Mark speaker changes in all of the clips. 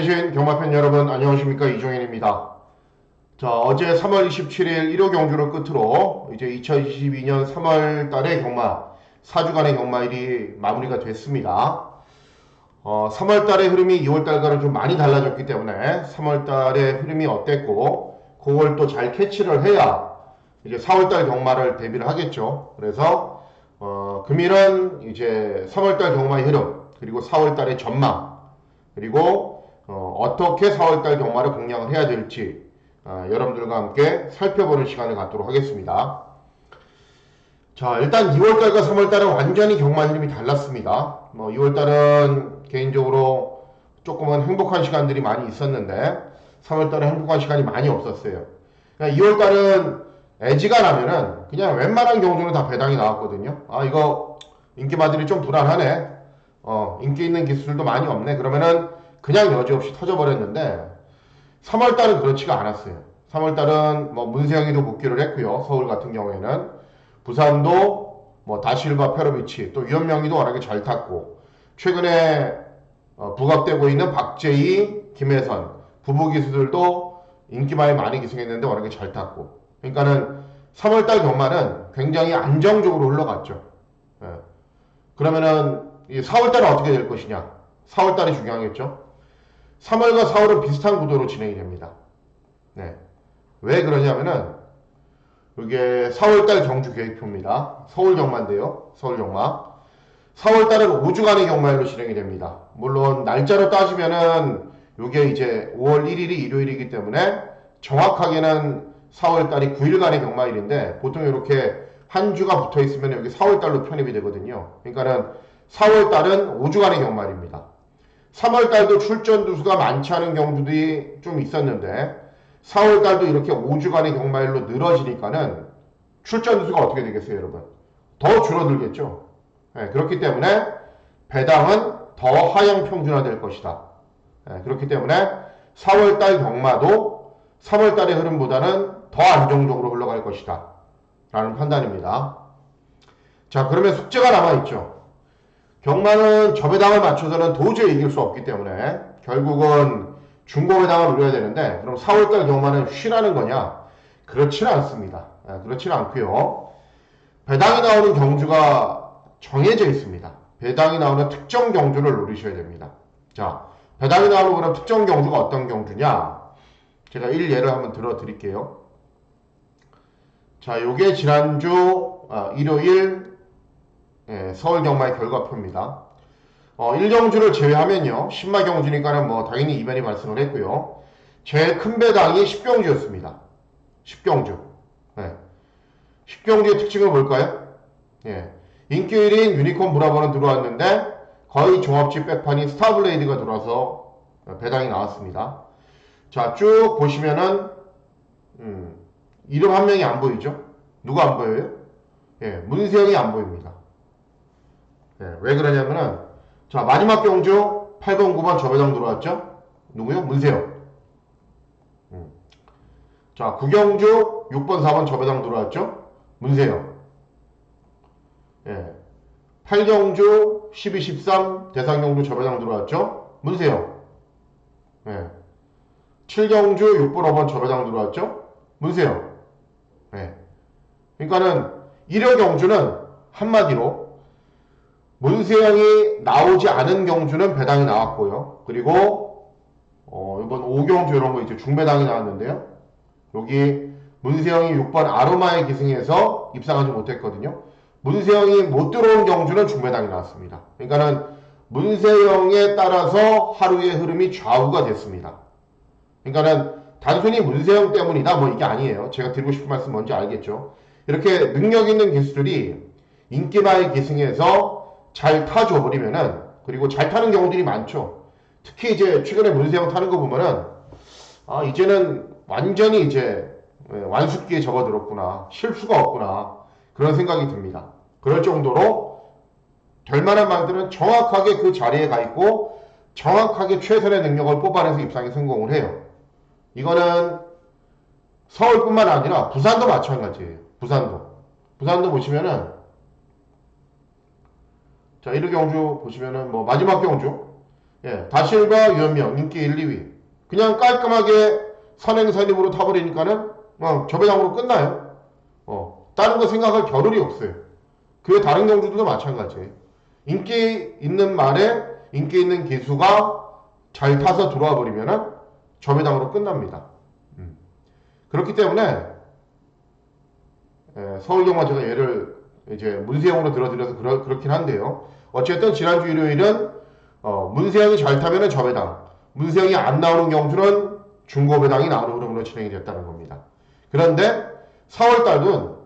Speaker 1: 계신 경마팬 여러분 안녕하십니까 이종현입니다. 자 어제 3월 27일 1호 경주를 끝으로 이제 2022년 3월 달의 경마 4주간의 경마일이 마무리가 됐습니다. 어, 3월 달의 흐름이 2월 달과는 좀 많이 달라졌기 때문에 3월 달의 흐름이 어땠고 그걸 또 잘 캐치를 해야 이제 4월 달 경마를 대비를 하겠죠. 그래서 어, 금일은 이제 3월 달 경마의 흐름 그리고 4월 달의 전망 그리고 어, 떻게 4월달 경마를 공략을 해야 될지 어, 여러분들과 함께 살펴보는 시간을 갖도록 하겠습니다. 자 일단 2월달과 3월달은 완전히 경마 흐름이 달랐습니다. 뭐 2월달은 개인적으로 조금은 행복한 시간들이 많이 있었는데 3월달은 행복한 시간이 많이 없었어요. 그러니까 2월달은 애지가 나면은 그냥 웬만한 경주는 다 배당이 나왔거든요. 아 이거 인기마들이 좀 불안하네. 어, 인기 있는 기술도 많이 없네. 그러면은 그냥 여지없이 터져버렸는데 3월달은 그렇지가 않았어요. 3월달은 뭐 문세영이도 복귀를 했고요. 서울 같은 경우에는 부산도 뭐 다실바 페로비치 또 유현명이도 워낙에 잘 탔고 최근에 어, 부각되고 있는 박재희, 김혜선 부부 기수들도 인기마에 많이 기승했는데 워낙에 잘 탔고 그러니까는 3월달 경마는 굉장히 안정적으로 흘러갔죠. 예. 그러면은 이 4월달은 어떻게 될 것이냐? 4월달이 중요하겠죠. 3월과 4월은 비슷한 구도로 진행이 됩니다. 네. 왜 그러냐면은 이게 4월달 경주 계획표입니다. 서울 경마인데요. 서울 경마. 4월달은 5주간의 경마일로 진행이 됩니다. 물론 날짜로 따지면은 이게 이제 5월 1일이 일요일이기 때문에 정확하게는 4월달이 9일간의 경마일인데 보통 이렇게 한 주가 붙어 있으면 여기 4월달로 편입이 되거든요. 그러니까는 4월 달은 5주간의 경말입니다. 3월 달도 출전 두수가 많지 않은 경주들이 좀 있었는데 4월 달도 이렇게 5주간의 경말로 늘어지니까는 출전 두수가 어떻게 되겠어요, 여러분? 더 줄어들겠죠. 네, 그렇기 때문에 배당은 더 하향 평준화될 것이다. 네, 그렇기 때문에 4월 달 경마도 3월 달의 흐름보다는 더 안정적으로 흘러갈 것이다. 라는 판단입니다. 자, 그러면 숙제가 남아있죠. 경마는 저배당을 맞춰서는 도저히 이길 수 없기 때문에 결국은 중고배당을 노려야 되는데 그럼 4월달 경마는 쉬라는 거냐? 그렇지는 않습니다. 네, 그렇지는 않고요. 배당이 나오는 경주가 정해져 있습니다. 배당이 나오는 특정 경주를 노리셔야 됩니다. 자, 배당이 나오는 그런 특정 경주가 어떤 경주냐? 제가 1예를 한번 들어 드릴게요. 자, 요게 지난주 아, 일요일 예, 서울 경마의 결과표입니다. 어, 1경주를 제외하면요. 10마 경주니까는 뭐 당연히 이변이 발생을 했고요. 제일 큰 배당이 10경주였습니다. 10경주. 예. 10경주의 특징을 볼까요? 예. 인기 1인 유니콘 브라보는 들어왔는데 거의 종합집 백판이 스타블레이드가 들어와서 배당이 나왔습니다. 자, 쭉 보시면은 음, 이름 한 명이 안 보이죠? 누가 안 보여요? 예, 문세영이 안 보입니다. 네, 왜 그러냐면은 자 마지막 경주 8번 9번 저배당 들어왔죠? 누구요? 문세영. 음. 자 구경주 6번 4번 저배당 들어왔죠? 문세영. 예. 8경주 12, 13 대상경주 저배당 들어왔죠? 문세영. 예. 7경주 6번 5번 저배당 들어왔죠? 문세영. 예. 그러니까는 1여 경주는 한마디로 문세영이 나오지 않은 경주는 배당이 나왔고요. 그리고 어, 이번 5경주 이런 거 이제 중배당이 나왔는데요. 여기 문세영이 6번 아로마에 기승해서 입상하지 못했거든요. 문세영이 못 들어온 경주는 중배당이 나왔습니다. 그러니까는 문세영에 따라서 하루의 흐름이 좌우가 됐습니다. 그러니까는 단순히 문세영 때문이다 뭐 이게 아니에요. 제가 드리고 싶은 말씀 뭔지 알겠죠. 이렇게 능력 있는 기수들이 인기마의 기승에서 잘 타줘 버리면은 그리고 잘 타는 경우들이 많죠. 특히 이제 최근에 문세영 타는 거 보면은 아 이제는 완전히 이제 예, 완숙기에 접어들었구나 실수가 없구나 그런 생각이 듭니다. 그럴 정도로 될 만한 말들은 정확하게 그 자리에 가 있고 정확하게 최선의 능력을 뽑아내서 입상에 성공을 해요. 이거는 서울뿐만 아니라 부산도 마찬가지예요. 부산도. 부산도 보시면은 자, 1호 경주 보시면은 뭐 마지막 경주 예, 다실과 유현명 인기 1, 2위. 그냥 깔끔하게 선행선임으로 타버리니까는 어, 저배당으로 끝나요. 어, 다른 거 생각할 겨를이 없어요. 그 다른 경주들도 마찬가지예요. 인기 있는 말에 인기 있는 기수가 잘 타서 들어와 버리면은 저배당으로 끝납니다. 음. 그렇기 때문에 예, 서울경마 제가 예를 이제 문세영으로 들어드려서 그러, 그렇긴 한데요. 어쨌든 지난주 일요일은 어, 문세영이 잘 타면 은 저배당, 문세영이 안 나오는 경주는 중고배당이 나오는 흐름으로 진행이 됐다는 겁니다. 그런데 4월달은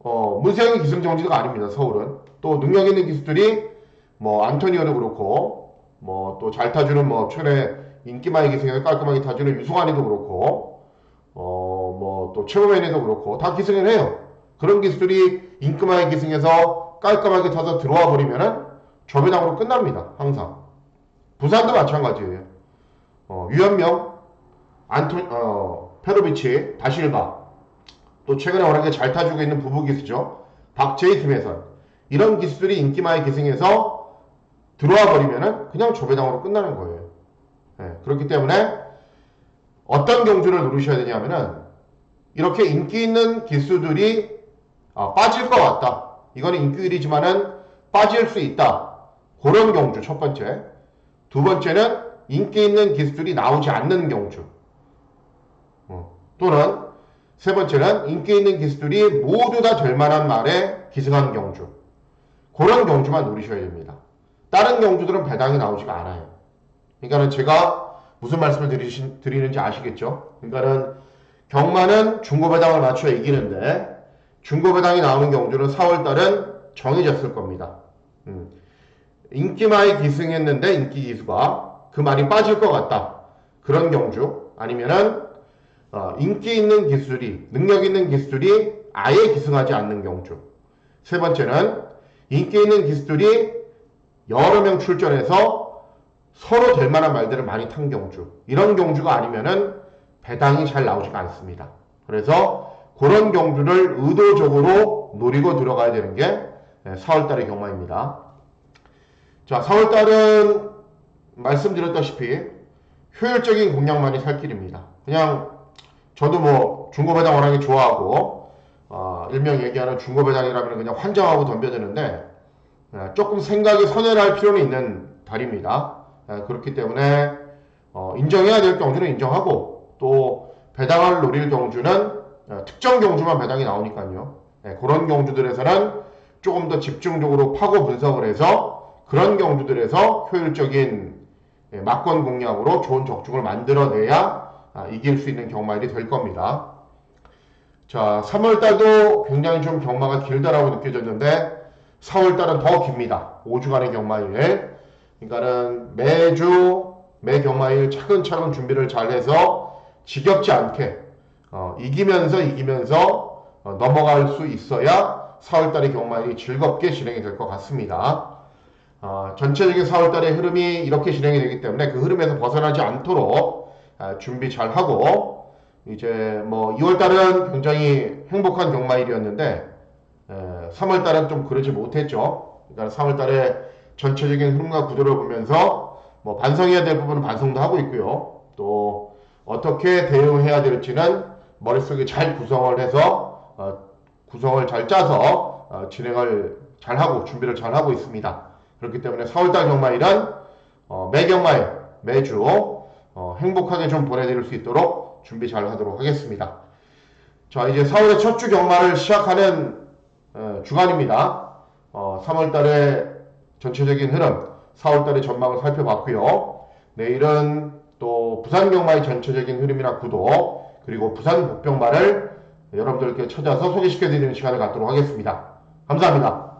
Speaker 1: 어, 문세영이 기승전지가 아닙니다. 서울은 또 능력 있는 기수들이 뭐 안토니오도 그렇고 뭐 또 잘 타주는 뭐 최근에 인기마의 기승에서 깔끔하게 타주는 유승환이도 그렇고 어 뭐 또 최고맨이도 그렇고 다 기승을 해요. 그런 기수들이 인기마의 기승에서 깔끔하게 타서 들어와 버리면은 저배당으로 끝납니다. 항상 부산도 마찬가지예요. 어, 유현명, 안토 어, 페로비치, 다실바 또 최근에 워낙에 잘 타주고 있는 부부 기수죠. 박재희, 김혜선 이런 기수들이 인기마의 기승에서 들어와 버리면은 그냥 조배당으로 끝나는 거예요. 예, 그렇기 때문에 어떤 경주를 누르셔야 되냐면은 이렇게 인기 있는 기수들이 아, 빠질 것 같다. 이거는 인기일이지만은 빠질 수 있다. 그런 경주 첫 번째. 두 번째는 인기 있는 기수들이 나오지 않는 경주. 어, 또는 세 번째는 인기 있는 기수들이 모두 다 될 만한 말에 기승한 경주. 그런 경주만 노리셔야 됩니다. 다른 경주들은 배당이 나오지가 않아요. 그러니까는 제가 무슨 말씀을 드리신, 드리는지 아시겠죠? 그러니까는 경마는 중고 배당을 맞춰 이기는데 중고배당이 나오는 경주는 4월달은 정해졌을 겁니다. 음. 인기마에 기승했는데 인기 기수가 그 말이 빠질 것 같다. 그런 경주 아니면은 어, 인기 있는 기술이 능력 있는 기술이 아예 기승하지 않는 경주. 세 번째는 인기 있는 기술이 여러 명 출전해서 서로 될 만한 말들을 많이 탄 경주. 이런 경주가 아니면은 배당이 잘 나오지가 않습니다. 그래서 그런 경주를 의도적으로 노리고 들어가야 되는 게 4월달의 경마입니다. 자, 4월달은 말씀드렸다시피 효율적인 공략만이 살 길입니다. 그냥 저도 뭐 중고배당 워낙에 좋아하고 어, 일명 얘기하는 중고배당이라면 그냥 환장하고 덤벼드는데 어, 조금 생각이 선회할 필요는 있는 달입니다. 어, 그렇기 때문에 어, 인정해야 될 경주는 인정하고 또 배당을 노릴 경주는 어, 특정 경주만 배당이 나오니까요. 네, 그런 경주들에서는 조금 더 집중적으로 파고 분석을 해서 그런 경주들에서 효율적인 예, 막권 공략으로 좋은 적중을 만들어내야 아, 이길 수 있는 경마일이 될 겁니다. 자, 3월달도 굉장히 좀 경마가 길다라고 느껴졌는데 4월달은 더 깁니다. 5주간의 경마일. 그러니까는 매주 매 경마일 차근차근 준비를 잘해서 지겹지 않게 어, 이기면서 이기면서 어, 넘어갈 수 있어야 4월달의 경마일이 즐겁게 진행이 될 것 같습니다. 어, 전체적인 4월달의 흐름이 이렇게 진행이 되기 때문에 그 흐름에서 벗어나지 않도록 아, 준비 잘 하고 이제 뭐 2월달은 굉장히 행복한 경마일이었는데 3월달은 좀 그러지 못했죠. 그러니까 3월달에 전체적인 흐름과 구조를 보면서 뭐 반성해야 될 부분은 반성도 하고 있고요. 또 어떻게 대응해야 될지는 머릿속에 잘 구성을 해서 어, 구성을 잘 짜서 어, 진행을 잘 하고 준비를 잘 하고 있습니다. 그렇기 때문에 4월달 경마일은 어, 매 경마일 매주 어, 행복하게 좀 보내드릴 수 있도록 준비 잘 하도록 하겠습니다. 자 이제 4월의 첫 주 경마를 시작하는 어, 주간입니다. 3월달의 전체적인 흐름, 4월달의 전망을 살펴봤고요. 내일은 또 부산 경마의 전체적인 흐름이나 구도 그리고 부산 복병마를 여러분들께 찾아서 소개시켜드리는 시간을 갖도록 하겠습니다. 감사합니다.